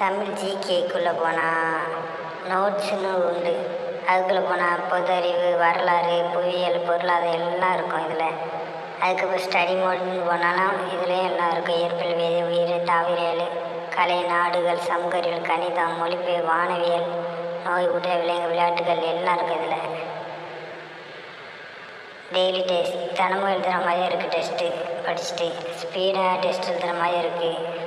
தமிழ் ஜிகேக்குள்ளே போனால் நோட்ஸுன்னு உண்டு. அதுக்குள்ளே போனால் பொது அறிவு வரலாறு புவியியல் பொருளாதாரம் எல்லாம் இருக்கும் இதில். அதுக்கப்புறம் ஸ்டடி மோட்னு போனாலும் இதுலேயும் எல்லாம் இருக்கும். இயற்பியல் வேதி உயிர் தாவிரியல் கலை நாடுகள் சமூகறிவியல் கணிதம் மொழிபெயர் வானவியல் நோய் உடல் விலங்கு விளையாட்டுகள் எல்லாம் இருக்குது இதில். டெய்லி டெஸ்ட் தினமும் எழுதுகிற மாதிரி இருக்குது டெஸ்ட்டு படிச்சுட்டு ஸ்பீடாக டெஸ்ட் எழுதுகிற மாதிரி இருக்குது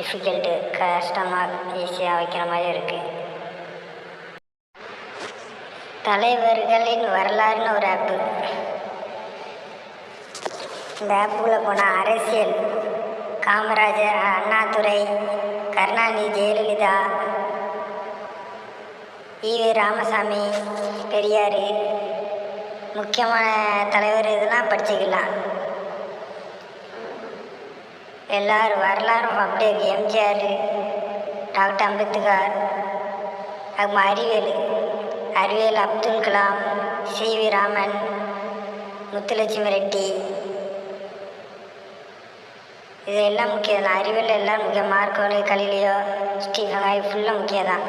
டிஃபிகல்ட்டு கஷ்டமாக ஈஸியாக வைக்கிற மாதிரி இருக்குது தலைவர்களின் வரலாறுன்னு ஒரு ஆப்பு இந்த ஆப்புக்குள்ளே போனால் அரசியல் காமராஜர் அண்ணாதுரை கருணாநிதி ஜெயலலிதா ஈவி ராமசாமி பெரியார் முக்கியமான தலைவர் இதெல்லாம் படிச்சுக்கலாம். எல்லாரும் வரலாறும் அப்படியே இருக்கு எம்ஜிஆர் டாக்டர் அம்பேத்கர் அப்புறம் அறிவியல் அறிவியல் அப்துல் கலாம் சி வி ராமன் முத்துலட்சுமி ரெட்டி. இது எல்லாம் முக்கியம் தான். அறிவியல் எல்லாம் முக்கியம். மார்க்கோலி கலிலியோ ஸ்டீஃபன் ஃபுல்லாக முக்கியம் தான்.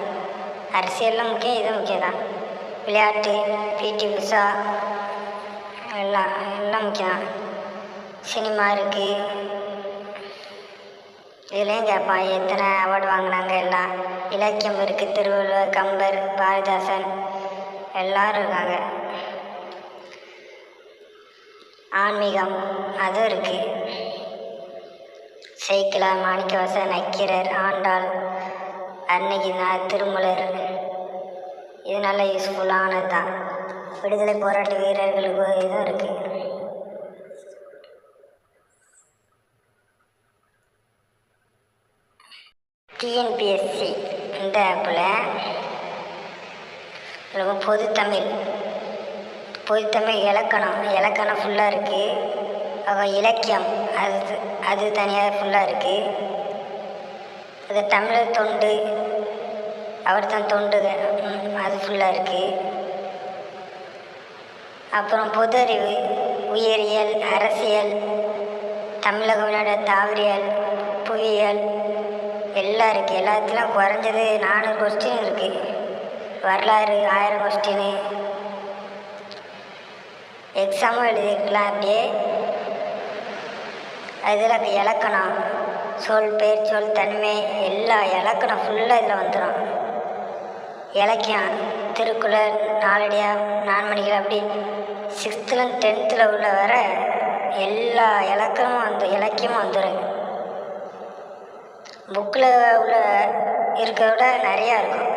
அரசியல்லாம் முக்கியம் இதுவும் முக்கியம் தான். விளையாட்டு பிடி உஷா எல்லாம் எல்லாம் முக்கியம் தான். சினிமா இருக்குது இதுலேயும் கேட்பான் எத்தனை அவார்டு வாங்கினாங்க எல்லாம்? இலக்கியம் இருக்குது திருவள்ளுவர் கம்பர் பாரதிதாசன் எல்லாரும் இருக்காங்க. ஆன்மீகம் அதுவும் இருக்குது சைக்கிளார் மாணிக்கவாசன் நக்கீரர் ஆண்டாள் அன்னைக்குநாத் திருமலர். இது நல்ல யூஸ்ஃபுல்லானது தான் விடுதலை போராட்ட வீரர்களுக்கு இதுவும் இருக்குது டிஎன்பிஎஸ்சி இந்த ஆப்பில் ரொம்ப பொதுத்தமிழ். பொதுத்தமிழ் இலக்கணம். இலக்கணம் ஃபுல்லாக இருக்குது அப்புறம் இலக்கியம். அது அது தனியாக ஃபுல்லாக இருக்குது அது தமிழர் தொண்டு. அவர் தான் தொண்டு. அது ஃபுல்லாக இருக்குது அப்புறம் பொது அறிவு உயிரியல் அரசியல் தமிழக தாவரியல் புவியியல் எல்லாம் இருக்குது எல்லாத்துலேயும் குறைஞ்சது நானூறு கொஸ்டின் இருக்குது வரலாறு ஆயிரம் கொஸ்டின் எக்ஸாமும் எழுதிருக்கலாம் அப்படியே அதில் இலக்கணம் சொல் பேர் சொல் தன்மை எல்லா இலக்கணம் ஃபுல்லாக இதில் வந்துடும் இலக்கியம் திருக்குறள் நாலடியார் நான்மணிகள் அப்படி சிக்ஸ்த்தில் டென்த்தில் உள்ள வர எல்லா இலக்கணமும் வந்து இலக்கியமும் வந்துடும் புக்கில் உள்ள இருக்கிறத விட நிறையா இருக்கும்.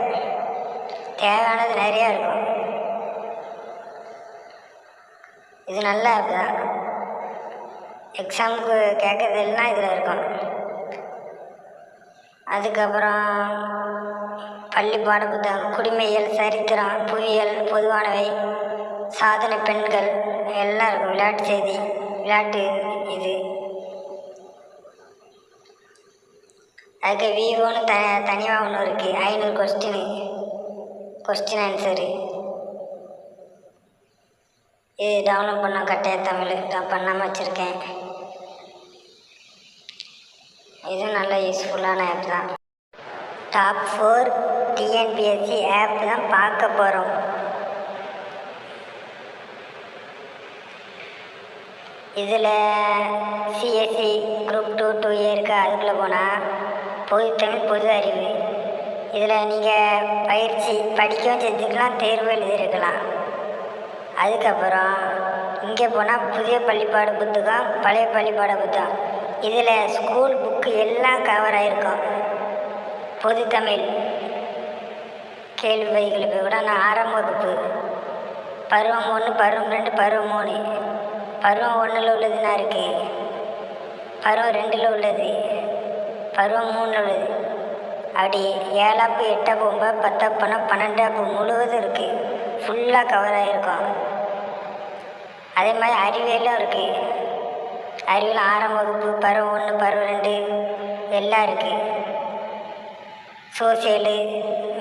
தேவையானது நிறையா இருக்கும். இது நல்ல ஆப் தான். எக்ஸாமுக்கு கேட்கறது எல்லாம் இதில் இருக்கும். அதுக்கப்புறம் பள்ளி பாட புத்தகம் குடிமையல் சரித்திரம் புவியியல் பொதுவானவை சாதனை பெண்கள் எல்லாம் இருக்கும். விளையாட்டு செய்தி விளையாட்டு இது. அதுக்கு விவோன்னு த தனியாக ஒன்று இருக்குது ஐநூறு கொஸ்டின் கொஸ்டின் ஆன்சரு இது டவுன்லோட் பண்ணோம் கட்டாய தமிழ். நான் பண்ணாமல் வச்சுருக்கேன். இதுவும் நல்ல யூஸ்ஃபுல்லான ஆப் தான். டாப் ஃபோர் டிஎன்பிஎஸ்சி ஆப் தான் பார்க்க போகிறோம் இதில் CSC group two two A இருக்குது அதுக்குள்ளே போனால் பொது தமிழ் பொது அறிவு. இதில் நீங்கள் பயிற்சி படிக்கவும் செஞ்சுக்கலாம் தேர்வு எழுதியிருக்கலாம். அதுக்கப்புறம் இங்கே போனால் புதிய பள்ளிப்பாட புத்தகம் பழைய பள்ளிப்பாட புத்தகம் இதில் ஸ்கூல் புக்கு எல்லாம் கவர் ஆகிருக்கும் பொது தமிழ். கேள்வி பதிகளுக்கு கூட நான் ஆறாம் வகுப்பு. பருவம் ஒன்று பருவம் ரெண்டு பருவம் மூணு. பருவம் ஒன்றில் உள்ளதுன்னா இருக்குது பருவம் ரெண்டில் உள்ளது. பருவம் மூணு உள்ளது அப்படி ஏழாப்பு எட்டாப்பு ஒன்பது பத்தாப்புனா பன்னெண்டாப்பு முழுவதும் இருக்குது ஃபுல்லாக கவர் ஆகிருக்கும் அதே மாதிரி அறிவியலும் இருக்குது அறிவியல் ஆறாம் வகுப்பு பருவம் ஒன்று பருவம் ரெண்டு எல்லாம் இருக்குது சோசியலு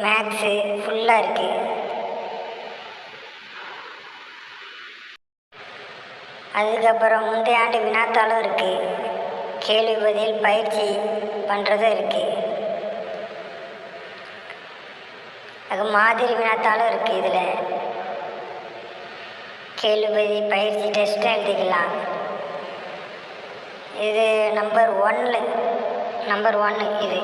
மேக்ஸு ஃபுல்லாக இருக்குது அதுக்கப்புறம் முந்தைய ஆண்டு வினாத்தாளும் இருக்குது கேளுவதில் பயிற்சி பண்ணுறதும் இருக்குது அது மாதிரி வினாத்தாலும் இருக்குது இதில். கேளுபதி பயிற்சி டெஸ்ட்டும் எழுதிக்கலாம். இது நம்பர் ஒன்னில் நம்பர் ஒன்று இது.